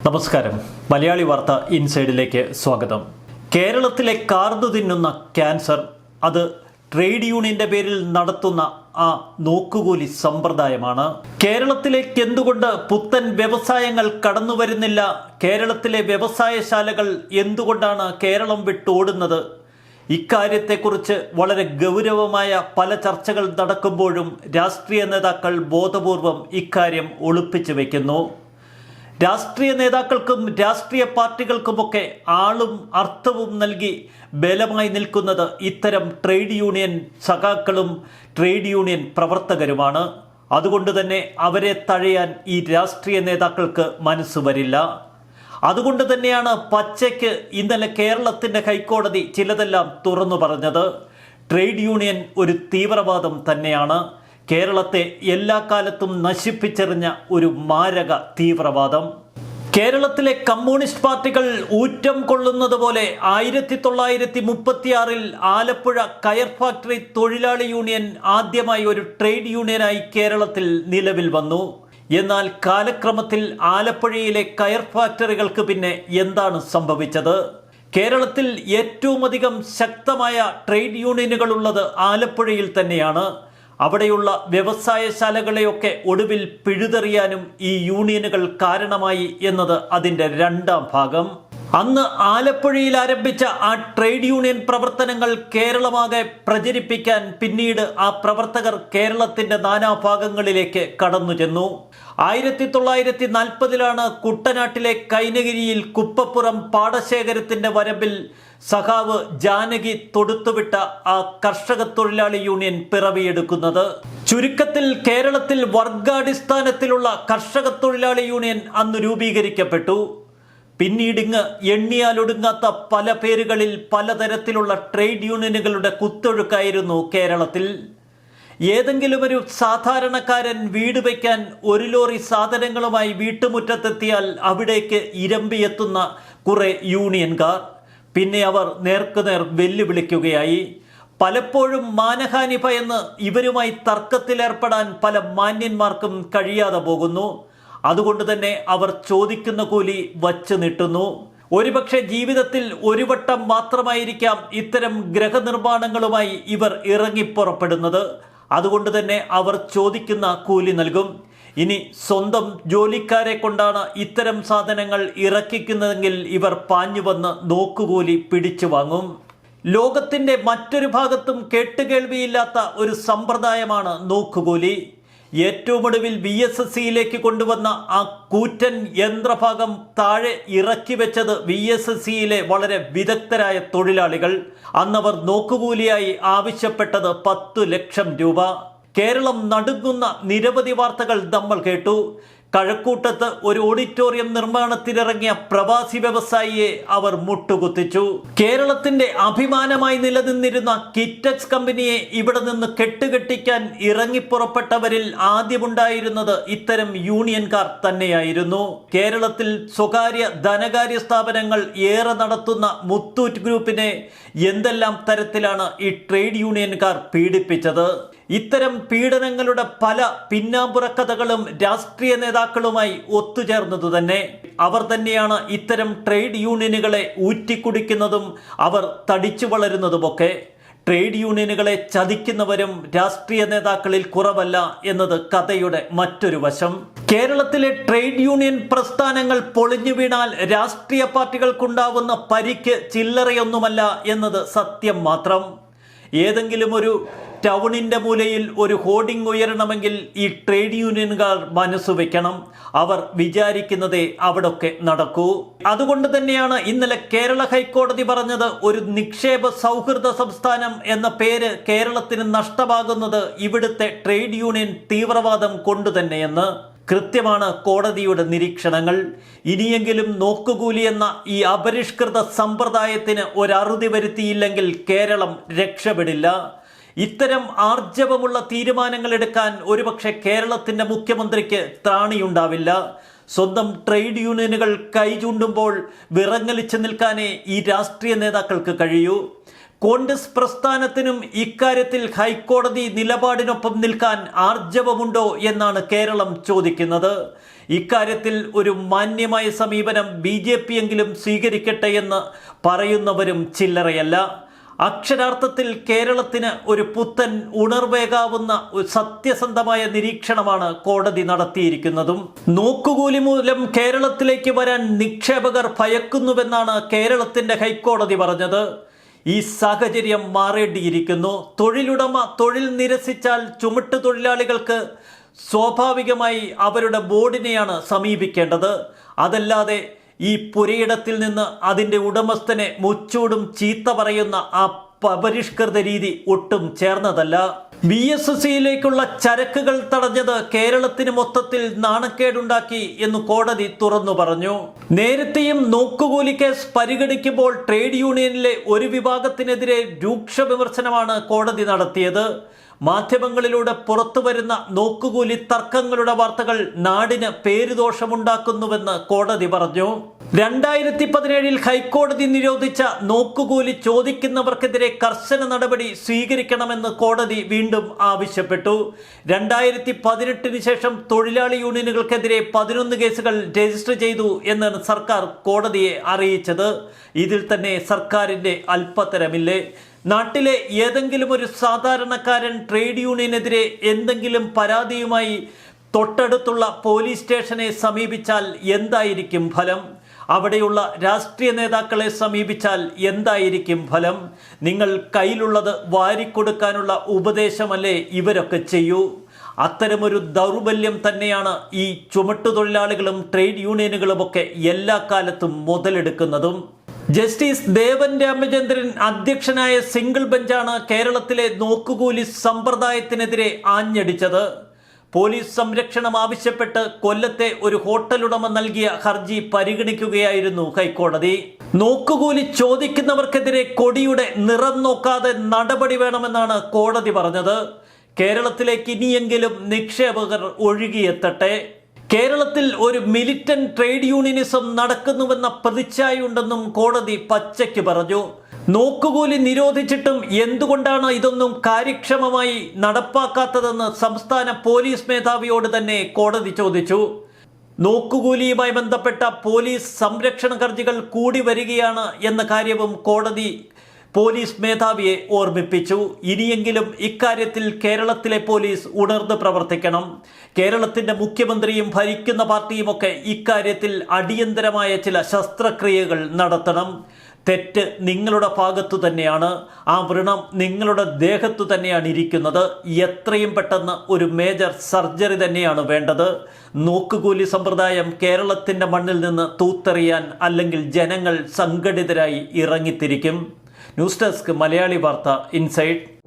നമസ്കാരം. മലയാളി വാർത്ത ഇൻസൈഡിലേക്ക് സ്വാഗതം. കേരളത്തിലെ കാർന്നു തിന്നുന്ന ക്യാൻസർ അത് ട്രേഡ് യൂണിയന്റെ പേരിൽ നടത്തുന്ന ആ നോക്കുകൂലി സമ്പ്രദായമാണ്. കേരളത്തിലേക്ക് എന്തുകൊണ്ട് പുത്തൻ വ്യവസായങ്ങൾ കടന്നു വരുന്നില്ല? കേരളത്തിലെ വ്യവസായശാലകൾ എന്തുകൊണ്ടാണ് കേരളം വിട്ടോടുന്നത് ഇക്കാര്യത്തെക്കുറിച്ച് വളരെ ഗൗരവമായ പല ചർച്ചകൾ നടക്കുമ്പോഴും രാഷ്ട്രീയ നേതാക്കൾ ബോധപൂർവം ഇക്കാര്യം ഒളിപ്പിച്ചു വയ്ക്കുന്നു രാഷ്ട്രീയ നേതാക്കൾക്കും രാഷ്ട്രീയ പാർട്ടികൾക്കുമൊക്കെ ആളും അർത്ഥവും നൽകി ബലമായി നിൽക്കുന്നത് ഇത്തരം ട്രേഡ് യൂണിയൻ സഖാക്കളും ട്രേഡ് യൂണിയൻ പ്രവർത്തകരുമാണ്. അതുകൊണ്ട് തന്നെ അവരെ തഴയാൻ ഈ രാഷ്ട്രീയ നേതാക്കൾക്ക് മനസ്സ് വരില്ല. അതുകൊണ്ട് തന്നെയാണ് പച്ചയ്ക്ക് ഇന്നലെ കേരളത്തിന്റെ ഹൈക്കോടതി ചിലതെല്ലാം തുറന്നു പറഞ്ഞത്. ട്രേഡ് യൂണിയൻ ഒരു തീവ്രവാദം തന്നെയാണ്. കേരളത്തെ എല്ലാ കാലത്തും നശിപ്പിച്ചെറിഞ്ഞ ഒരു മാരക തീവ്രവാദം. കേരളത്തിലെ കമ്മ്യൂണിസ്റ്റ് പാർട്ടികൾ ഊറ്റം കൊള്ളുന്നത് പോലെ ആയിരത്തി തൊള്ളായിരത്തി മുപ്പത്തിയാറിൽ ആലപ്പുഴ കയർ ഫാക്ടറി തൊഴിലാളി യൂണിയൻ ആദ്യമായി ഒരു ട്രേഡ് യൂണിയനായി കേരളത്തിൽ നിലവിൽ വന്നു. എന്നാൽ കാലക്രമത്തിൽ ആലപ്പുഴയിലെ കയർ ഫാക്ടറികൾക്ക് പിന്നെ എന്താണ് സംഭവിച്ചത്? കേരളത്തിൽ ഏറ്റവും അധികം ശക്തമായ ട്രേഡ് യൂണിയനുകൾ ഉള്ളത് ആലപ്പുഴയിൽ തന്നെയാണ്. അവിടെയുള്ള വ്യവസായശാലകളെയൊക്കെ ഒടുവിൽ പിഴുതെറിയാനും ഈ യൂണിയനുകൾ കാരണമായി എന്നത് അതിന്റെ രണ്ടാം ഭാഗം. അന്ന് ആലപ്പുഴയിൽ ആരംഭിച്ച ആ ട്രേഡ് യൂണിയൻ പ്രവർത്തനങ്ങൾ കേരളമാകെ പ്രചരിപ്പിക്കാൻ പിന്നീട് ആ പ്രവർത്തകർ കേരളത്തിന്റെ നാനാഭാഗങ്ങളിലേക്ക് കടന്നു ചെന്നു ആയിരത്തി തൊള്ളായിരത്തി നാൽപ്പതിലാണ് കുട്ടനാട്ടിലെ കൈനഗിരിയിൽ കുപ്പപ്പുറം പാടശേഖരത്തിന്റെ വരമ്പിൽ സഖാവ് ജാനകി തൊടുത്തുവിട്ട ആ കർഷക തൊഴിലാളി യൂണിയൻ പിറവിയെടുക്കുന്നത്. ചുരുക്കത്തിൽ കേരളത്തിൽ വർഗാടിസ്ഥാനത്തിലുള്ള കർഷക തൊഴിലാളി യൂണിയൻ അന്ന് രൂപീകരിക്കപ്പെട്ടു. പിന്നീടിങ്ങ് എണ്ണിയാലൊടുങ്ങാത്ത പല പേരുകളിൽ പലതരത്തിലുള്ള ട്രേഡ് യൂണിയനുകളുടെ കുത്തൊഴുക്കായിരുന്നു കേരളത്തിൽ. ഏതെങ്കിലും ഒരു സാധാരണക്കാരൻ വീട് വയ്ക്കാൻ ഒരു ലോറി സാധനങ്ങളുമായി വീട്ടുമുറ്റത്തെത്തിയാൽ അവിടേക്ക് ഇരമ്പിയെത്തുന്ന കുറെ യൂണിയൻകാർ. പിന്നെ അവർ നേർക്കുനേർ വെല്ലുവിളിക്കുകയായി. പലപ്പോഴും മാനഹാനി ഭയന്ന് ഇവരുമായി തർക്കത്തിലേർപ്പെടാൻ പല മാന്യന്മാർക്കും കഴിയാതെ പോകുന്നു. അതുകൊണ്ട് തന്നെ അവർ ചോദിക്കുന്ന കൂലി വച്ച് നീട്ടുന്നു. ഒരുപക്ഷെ ജീവിതത്തിൽ ഒരു വട്ടം മാത്രമായിരിക്കാം ഇത്തരം ഗ്രഹനിർമ്മാണങ്ങളുമായി ഇവർ ഇറങ്ങിപ്പുറപ്പെടുന്നത് അതുകൊണ്ട് തന്നെ അവർ ചോദിക്കുന്ന കൂലി നൽകും. ഇനി സ്വന്തം ജോലിക്കാരെ കൊണ്ടാണ് ഇത്തരം സാധനങ്ങൾ ഇറക്കിക്കുന്നതെങ്കിൽ ഇവർ പാഞ്ഞു വന്ന് നോക്കുകൂലി പിടിച്ചു വാങ്ങും. ലോകത്തിന്റെ മറ്റൊരു ഭാഗത്തും കേട്ടുകേൾവിയില്ലാത്ത ഒരു സമ്പ്രദായമാണ് നോക്കുകൂലി. ഏറ്റവും ഒടുവിൽ വി എസ് എസ് സിയിലേക്ക് കൊണ്ടുവന്ന ആ കൂറ്റൻ യന്ത്രഭാഗം താഴെ ഇറക്കി വെച്ചത് വി എസ് എസ് സിയിലെ വളരെ വിദഗ്ധരായ തൊഴിലാളികൾ. അന്നവർ നോക്കുകൂലിയായി ആവശ്യപ്പെട്ടത് പത്തു ലക്ഷം രൂപ. കേരളം നടുങ്ങുന്ന നിരവധി വാർത്തകൾ നമ്മൾ കേട്ടു. കഴക്കൂട്ടത്ത് ഒരു ഓഡിറ്റോറിയം നിർമ്മാണത്തിനിറങ്ങിയ പ്രവാസി വ്യവസായിയെ അവർ മുട്ടുകുത്തിച്ചു. കേരളത്തിന്റെ അഭിമാനമായി നിലനിന്നിരുന്ന കിറ്റക്സ് കമ്പനിയെ ഇവിടെ നിന്ന് കെട്ടുകെട്ടിക്കാൻ ഇറങ്ങിപ്പുറപ്പെട്ടവരിൽ ആദ്യമുണ്ടായിരുന്നത് ഇത്തരം യൂണിയൻകാർ തന്നെയായിരുന്നു. കേരളത്തിൽ സ്വകാര്യ ധനകാര്യ സ്ഥാപനങ്ങൾ ഏറെ നടത്തുന്ന മുത്തൂറ്റ് ഗ്രൂപ്പിനെ എന്തെല്ലാം തരത്തിലാണ് ഈ ട്രേഡ് യൂണിയൻകാർ പീഡിപ്പിച്ചത്? ഇത്തരം പീഡനങ്ങളുടെ പല പിന്നാമ്പുറ കഥകളും രാഷ്ട്രീയ നേതാക്കളുമായി ഒത്തുചേർന്നതു തന്നെ. അവർ തന്നെയാണ് ഇത്തരം ട്രേഡ് യൂണിയനുകളെ ഊറ്റിക്കുടിക്കുന്നതും അവർ തടിച്ചു വളരുന്നതുമൊക്കെ. ട്രേഡ് യൂണിയനുകളെ ചതിക്കുന്നവരും രാഷ്ട്രീയ നേതാക്കളിൽ കുറവല്ല എന്നത് കഥയുടെ മറ്റൊരു വശം. കേരളത്തിലെ ട്രേഡ് യൂണിയൻ പ്രസ്ഥാനങ്ങൾ പൊളിഞ്ഞു വീണാൽ രാഷ്ട്രീയ പാർട്ടികൾക്കുണ്ടാവുന്ന പരിക്ക് ചില്ലറയൊന്നുമല്ല എന്നത് സത്യം മാത്രം. ഏതെങ്കിലും ഒരു ടൗണിന്റെ മൂലയിൽ ഒരു ഹോർഡിംഗ് ഉയരണമെങ്കിൽ ഈ ട്രേഡ് യൂണിയനുകാർ മനസ്സ് വയ്ക്കണം അവർ വിചാരിക്കുന്നതേ അവിടൊക്കെ നടക്കൂ. അതുകൊണ്ട് തന്നെയാണ് ഇന്നലെ കേരള ഹൈക്കോടതി പറഞ്ഞത് ഒരു നിക്ഷേപ സൗഹൃദ സംസ്ഥാനം എന്ന പേര് കേരളത്തിന് നഷ്ടമാകുന്നത് ഇവിടുത്തെ ട്രേഡ് യൂണിയൻ തീവ്രവാദം കൊണ്ടു തന്നെയെന്ന് കൃത്യമാണ് കോടതിയുടെ നിരീക്ഷണങ്ങൾ. ഇനിയെങ്കിലും നോക്കുകൂലി എന്ന ഈ അപരിഷ്കൃത സമ്പ്രദായത്തിന് ഒരറുതി വരുത്തിയില്ലെങ്കിൽ കേരളം രക്ഷപ്പെടില്ല. ഇത്തരം ആർജവമുള്ള തീരുമാനങ്ങൾ എടുക്കാൻ ഒരുപക്ഷെ കേരളത്തിന്റെ മുഖ്യമന്ത്രിക്ക് ത്രാണിയുണ്ടാവില്ല. സ്വന്തം ട്രേഡ് യൂണിയനുകൾ കൈചൂണ്ടുമ്പോൾ വിറങ്ങലിച്ചു നിൽക്കാനേ ഈ രാഷ്ട്രീയ നേതാക്കൾക്ക് കഴിയൂ. കോൺഗ്രസ് പ്രസ്ഥാനത്തിനും ഇക്കാര്യത്തിൽ ഹൈക്കോടതി നിലപാടിനൊപ്പം നിൽക്കാൻ ആർജവമുണ്ടോ എന്നാണ് കേരളം ചോദിക്കുന്നത്. ഇക്കാര്യത്തിൽ ഒരു മാന്യമായ സമീപനം ബി ജെ പി എങ്കിലും സ്വീകരിക്കട്ടെ എന്ന് പറയുന്നവരും ചില്ലറയല്ല. അക്ഷരാർത്ഥത്തിൽ കേരളത്തിന് ഒരു പുത്തൻ ഉണർവേകാവുന്ന സത്യസന്ധമായ നിരീക്ഷണമാണ് കോടതി നടത്തിയിരിക്കുന്നതും. നോക്കുകൂലി മൂലം കേരളത്തിലേക്ക് വരാൻ നിക്ഷേപകർ ഭയക്കുന്നുവെന്നാണ് കേരളത്തിന്റെ ഹൈക്കോടതി പറഞ്ഞത്. ഈ സാഹചര്യം മാറേണ്ടിയിരിക്കുന്നു. തൊഴിലുടമ തൊഴിൽ നിരസിച്ചാൽ ചുമട്ട് തൊഴിലാളികൾക്ക് സ്വാഭാവികമായി അവരുടെ ബോർഡിനെയാണ് സമീപിക്കേണ്ടത്. അതല്ലാതെ ഈ പുരയിടത്തിൽ നിന്ന് അതിന്റെ ഉടമസ്ഥനെ മുച്ചൂടും ചീത്ത പറയുന്ന ആ പരിഷ്കൃത രീതി ഒട്ടും ചേർന്നതല്ല. ബി എസ് സിയിലേക്കുള്ള ചരക്കുകൾ തടഞ്ഞത് കേരളത്തിന് മൊത്തത്തിൽ നാണക്കേടുണ്ടാക്കി എന്ന് കോടതി തുറന്നു പറഞ്ഞു. നേരത്തെയും നോക്കുകൂലി കേസ് പരിഗണിക്കുമ്പോൾ ട്രേഡ് യൂണിയനിലെ ഒരു വിഭാഗത്തിനെതിരെ രൂക്ഷ വിമർശനമാണ് കോടതി നടത്തിയത്. മാധ്യമങ്ങളിലൂടെ പുറത്തു വരുന്ന നോക്കുകൂലി തർക്കങ്ങളുടെ വാർത്തകൾ നാടിന് പേരുദോഷമുണ്ടാക്കുന്നുവെന്ന് കോടതി പറഞ്ഞു. രണ്ടായിരത്തി പതിനേഴിൽ ഹൈക്കോടതി നിരോധിച്ച നോക്കുകൂലി ചോദിക്കുന്നവർക്കെതിരെ കർശന നടപടി സ്വീകരിക്കണമെന്ന് കോടതി വീണ്ടും ആവശ്യപ്പെട്ടു. രണ്ടായിരത്തി പതിനെട്ടിന് ശേഷം തൊഴിലാളി യൂണിയനുകൾക്കെതിരെ പതിനൊന്ന് കേസുകൾ രജിസ്റ്റർ ചെയ്തു എന്നാണ് സർക്കാർ കോടതിയെ അറിയിച്ചത്. ഇതിൽ തന്നെ സർക്കാരിന്റെ അല്പത്തരമില്ലേ. നാട്ടിലെ ഏതെങ്കിലും ഒരു സാധാരണക്കാരൻ ട്രേഡ് യൂണിയനെതിരെ എന്തെങ്കിലും പരാതിയുമായി തൊട്ടടുത്തുള്ള പോലീസ് സ്റ്റേഷനെ സമീപിച്ചാൽ എന്തായിരിക്കും ഫലം? അവിടെയുള്ള രാഷ്ട്രീയ നേതാക്കളെ സമീപിച്ചാൽ എന്തായിരിക്കും ഫലം? നിങ്ങൾ കയ്യിലുള്ളത് വാരിക്കൊടുക്കാനുള്ള ഉപദേശമല്ലേ ഇവരൊക്കെ ചെയ്യൂ? അത്തരമൊരു ദൗർബല്യം തന്നെയാണ് ഈ ചുമട്ടുതൊഴിലാളികളും ട്രേഡ് യൂണിയനുകളുമൊക്കെ എല്ലാ കാലത്തും മുതലെടുക്കുന്നതും. ജസ്റ്റിസ് ദേവൻ രാമചന്ദ്രൻ അധ്യക്ഷനായ സിംഗിൾ ബെഞ്ചാണ് കേരളത്തിലെ നോക്കുകൂലി സമ്പ്രദായത്തിനെതിരെ ആഞ്ഞടിച്ചത്. പോലീസ് സംരക്ഷണം ആവശ്യപ്പെട്ട് കൊല്ലത്തെ ഒരു ഹോട്ടലുടമ നൽകിയ ഹർജി പരിഗണിക്കുകയായിരുന്നു ഹൈക്കോടതി. നോക്കുകൂലി ചോദിക്കുന്നവർക്കെതിരെ കൊടിയുടെ നിറം നോക്കാതെ നടപടി വേണമെന്നാണ് കോടതി പറഞ്ഞത്. കേരളത്തിലേക്ക് ഇനിയെങ്കിലും നിക്ഷേപകർ ഒഴുകിയെത്തട്ടെ. കേരളത്തിൽ ഒരു മിലിറ്റന്റ് ട്രേഡ് യൂണിയനിസം നടക്കുന്നുവെന്ന പ്രതിച്ഛായുണ്ടെന്നും കോടതി പച്ചയ്ക്ക് പറഞ്ഞു. നോക്കുകൂലി നിരോധിച്ചിട്ടും എന്തുകൊണ്ടാണ് ഇതൊന്നും കാര്യക്ഷമമായി നടപ്പാക്കാത്തതെന്ന് സംസ്ഥാന പോലീസ് മേധാവിയോട് തന്നെ കോടതി ചോദിച്ചു. നോക്കുകൂലിയുമായി ബന്ധപ്പെട്ട പോലീസ് സംരക്ഷണ ഹർജികൾ കൂടി വരികയാണ് എന്ന കാര്യവും കോടതി പോലീസ് മേധാവിയെ ഓർമ്മിപ്പിച്ചു. ഇനിയെങ്കിലും ഇക്കാര്യത്തിൽ കേരളത്തിലെ പോലീസ് ഉണർന്ന് പ്രവർത്തിക്കണം. കേരളത്തിന്റെ മുഖ്യമന്ത്രിയും ഭരിക്കുന്ന പാർട്ടിയുമൊക്കെ ഇക്കാര്യത്തിൽ അടിയന്തരമായ ചില ശസ്ത്രക്രിയകൾ നടത്തണം. തെറ്റ് നിങ്ങളുടെ ഭാഗത്തു തന്നെയാണ്. ആ വ്രണം നിങ്ങളുടെ ദേഹത്തു തന്നെയാണ് ഇരിക്കുന്നത്. എത്രയും പെട്ടെന്ന് ഒരു മേജർ സർജറി തന്നെയാണ് വേണ്ടത്. നോക്കുകൂലി സമ്പ്രദായം കേരളത്തിന്റെ മണ്ണിൽ നിന്ന് തൂത്തെറിയാൻ അല്ലെങ്കിൽ ജനങ്ങൾ സംഘടിതരായി ഇറങ്ങിത്തിരിക്കും. ന്യൂസ് ഡെസ്ക് മലയാളി വാർത്ത ഇൻസൈറ്റ്